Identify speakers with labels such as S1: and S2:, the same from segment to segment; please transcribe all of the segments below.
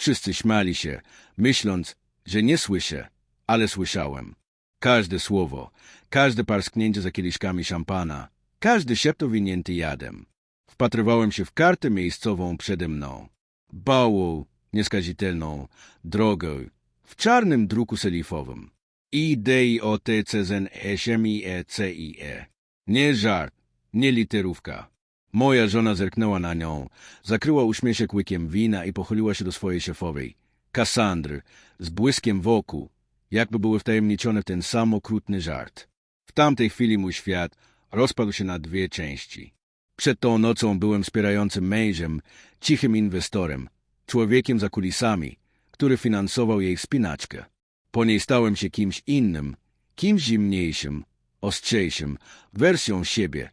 S1: Wszyscy śmiali się, myśląc, że nie słyszę, ale słyszałem. Każde słowo, każde parsknięcie za kieliszkami szampana, każdy szept owinięty jadem. Wpatrywałem się w kartę miejscową przede mną. Bałą, nieskazitelną, drogą, w czarnym druku selifowym. I D, I, O, T, C, Z, E, M, I, E, C, I, E. Nie żart, nie literówka. Moja żona zerknęła na nią, zakryła uśmieszek łykiem wina i pochyliła się do swojej szefowej, Kassandry, z błyskiem wokół, jakby były wtajemniczone w ten sam okrutny żart. W tamtej chwili mój świat rozpadł się na dwie części. Przed tą nocą byłem wspierającym mężem, cichym inwestorem, człowiekiem za kulisami, który finansował jej spinaczkę. Po niej stałem się kimś innym, kimś zimniejszym, ostrzejszym, wersją siebie,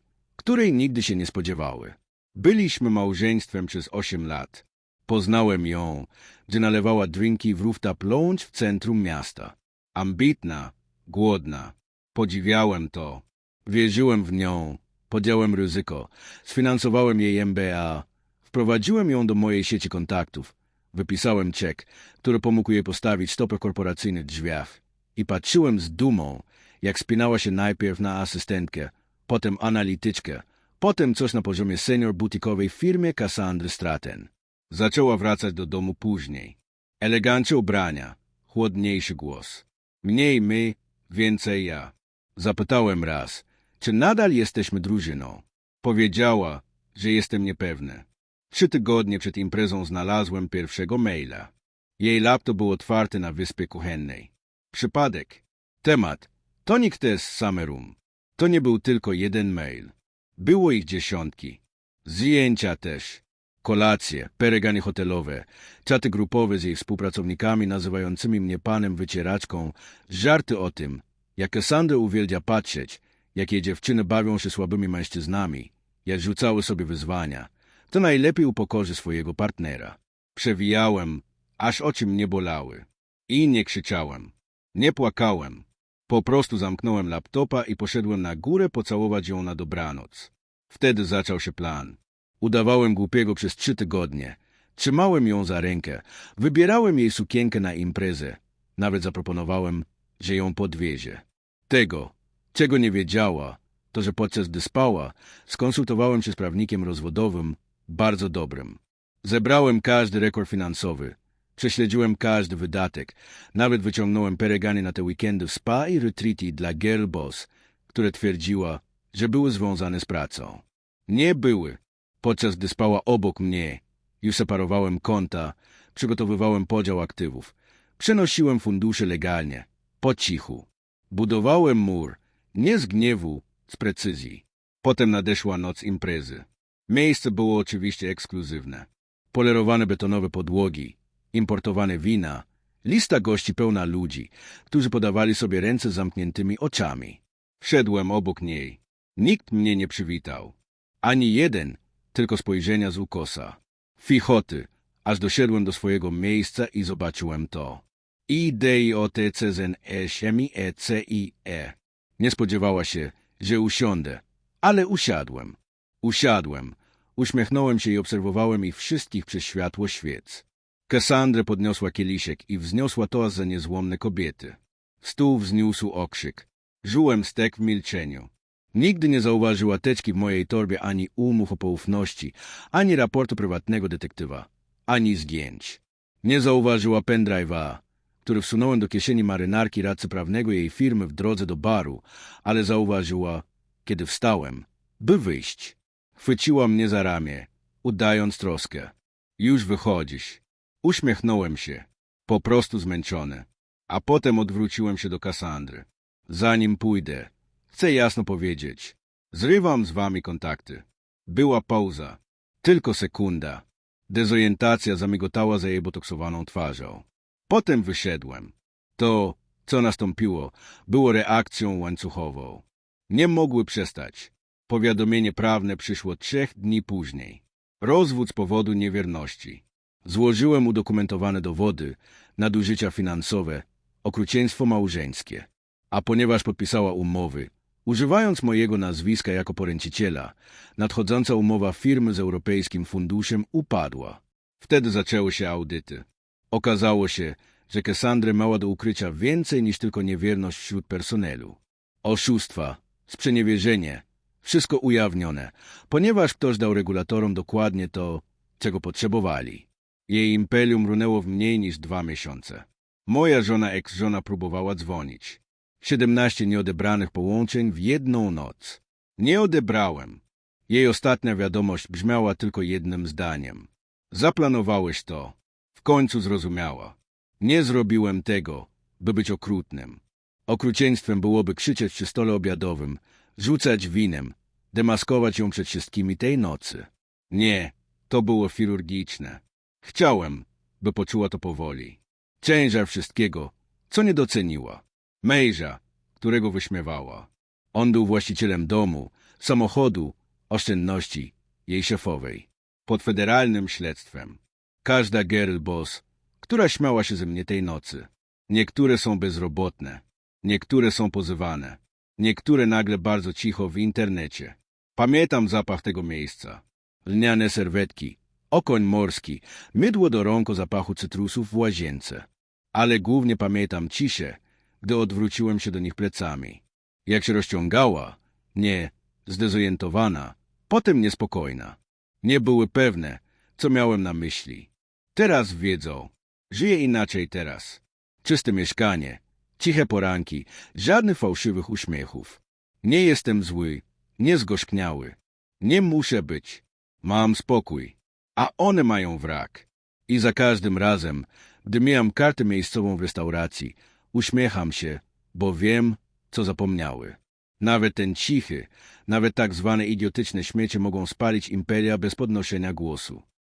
S1: której nigdy się nie spodziewały. Byliśmy małżeństwem przez osiem lat. Poznałem ją, gdy nalewała drinki w rooftop lounge w centrum miasta. Ambitna, głodna. Podziwiałem to. Wierzyłem w nią. Podjąłem ryzyko. Sfinansowałem jej MBA. Wprowadziłem ją do mojej sieci kontaktów. Wypisałem czek, który pomógł jej postawić stopę korporacyjnych drzwiach. I patrzyłem z dumą, jak spinała się najpierw na asystentkę, potem analityczkę, potem coś na poziomie senior butikowej firmie Cassandry Straten. Zaczęła wracać do domu później. Elegancje ubrania, chłodniejszy głos. Mniej my, więcej ja. Zapytałem raz, czy nadal jesteśmy drużyną. Powiedziała, że jestem niepewny. Trzy tygodnie przed imprezą znalazłem pierwszego maila. Jej laptop był otwarty na wyspie kuchennej. Przypadek. Temat. Tonik Test Summer To nie był tylko jeden mail. Było ich dziesiątki. Zdjęcia też. Kolacje, peregany hotelowe, czaty grupowe z jej współpracownikami nazywającymi mnie panem wycieraczką, żarty o tym, jak Cassandra uwielbia patrzeć, jak jej dziewczyny bawią się słabymi mężczyznami, jak rzucały sobie wyzwania, to najlepiej upokorzy swojego partnera. Przewijałem, aż oczy mnie bolały. I nie krzyczałem. Nie płakałem. Po prostu zamknąłem laptopa i poszedłem na górę pocałować ją na dobranoc. Wtedy zaczął się plan. Udawałem głupiego przez trzy tygodnie. Trzymałem ją za rękę. Wybierałem jej sukienkę na imprezę. Nawet zaproponowałem, że ją podwiezie. Tego, czego nie wiedziała, to że podczas gdy spała, skonsultowałem się z prawnikiem rozwodowym, bardzo dobrym. Zebrałem każdy rekord finansowy. Prześledziłem każdy wydatek. Nawet wyciągnąłem peregany na te weekendy w spa i retreaty dla girl boss, które twierdziła, że były związane z pracą. Nie były. Podczas gdy spała obok mnie, już separowałem konta, przygotowywałem podział aktywów. Przenosiłem fundusze legalnie, po cichu. Budowałem mur, nie z gniewu, z precyzji. Potem nadeszła noc imprezy. Miejsce było oczywiście ekskluzywne. Polerowane betonowe podłogi, importowane wina, lista gości pełna ludzi, którzy podawali sobie ręce zamkniętymi oczami. Wszedłem obok niej. Nikt mnie nie przywitał. Ani jeden, tylko spojrzenia z ukosa. Fichoty, aż doszedłem do swojego miejsca i zobaczyłem to. I D, I, O, T, C, Z, E, Siemi, E, C, I, E. Nie spodziewała się, że usiądę, ale usiadłem. Usiadłem, uśmiechnąłem się i obserwowałem ich wszystkich przez światło świec. Kassandra podniosła kieliszek i wzniosła toast za niezłomne kobiety. Stół wzniósł okrzyk. Żułem stek w milczeniu. Nigdy nie zauważyła teczki w mojej torbie ani umów o poufności, ani raportu prywatnego detektywa, ani zdjęć. Nie zauważyła pendrive'a, który wsunąłem do kieszeni marynarki radcy prawnego jej firmy w drodze do baru, ale zauważyła, kiedy wstałem, by wyjść. Chwyciła mnie za ramię, udając troskę. Już wychodzisz. Uśmiechnąłem się, po prostu zmęczony. A potem odwróciłem się do Kassandry. Zanim pójdę, chcę jasno powiedzieć. Zrywam z wami kontakty. Była pauza. Tylko sekunda. Dezorientacja zamigotała za jej botoksowaną twarzą. Potem wyszedłem. To, co nastąpiło, było reakcją łańcuchową. Nie mogły przestać. Powiadomienie prawne przyszło trzech dni później. Rozwód z powodu niewierności. Złożyłem udokumentowane dowody, nadużycia finansowe, okrucieństwo małżeńskie. A ponieważ podpisała umowy, używając mojego nazwiska jako poręciciela, nadchodząca umowa firmy z Europejskim Funduszem upadła. Wtedy zaczęły się audyty. Okazało się, że Cassandrę mała do ukrycia więcej niż tylko niewierność wśród personelu. Oszustwa, sprzeniewierzenie, wszystko ujawnione, ponieważ ktoś dał regulatorom dokładnie to, czego potrzebowali. Jej imperium runęło w mniej niż dwa miesiące. Moja żona ex-żona próbowała dzwonić. Siedemnaście nieodebranych połączeń w jedną noc. Nie odebrałem. Jej ostatnia wiadomość brzmiała tylko jednym zdaniem. Zaplanowałeś to. W końcu zrozumiała. Nie zrobiłem tego, by być okrutnym. Okrucieństwem byłoby krzyczeć przy stole obiadowym, rzucać winem, demaskować ją przed wszystkimi tej nocy. Nie, to było chirurgiczne. Chciałem, by poczuła to powoli. Ciężar wszystkiego, co nie doceniła. Mejża, którego wyśmiewała. On był właścicielem domu, samochodu, oszczędności, jej szefowej. Pod federalnym śledztwem. Każda girl boss, która śmiała się ze mnie tej nocy. Niektóre są bezrobotne, niektóre są pozywane, niektóre nagle bardzo cicho w internecie. Pamiętam zapach tego miejsca. Lniane serwetki, okoń morski, mydło do rąk o zapachu cytrusów w łazience. Ale głównie pamiętam ciszę, gdy odwróciłem się do nich plecami. Jak się rozciągała, nie, zdezorientowana, potem niespokojna. Nie były pewne, co miałem na myśli. Teraz wiedzą. Żyję inaczej teraz. Czyste mieszkanie, ciche poranki, żadnych fałszywych uśmiechów. Nie jestem zły, nie zgorzkniały. Nie muszę być. Mam spokój. A one mają wrak. I za każdym razem, gdy mijam kartę miejscową w restauracji, uśmiecham się, bo wiem, co zapomniały. Nawet ten cichy, nawet tak zwane idiotyczne śmiecie mogą spalić imperia bez podnoszenia głosu.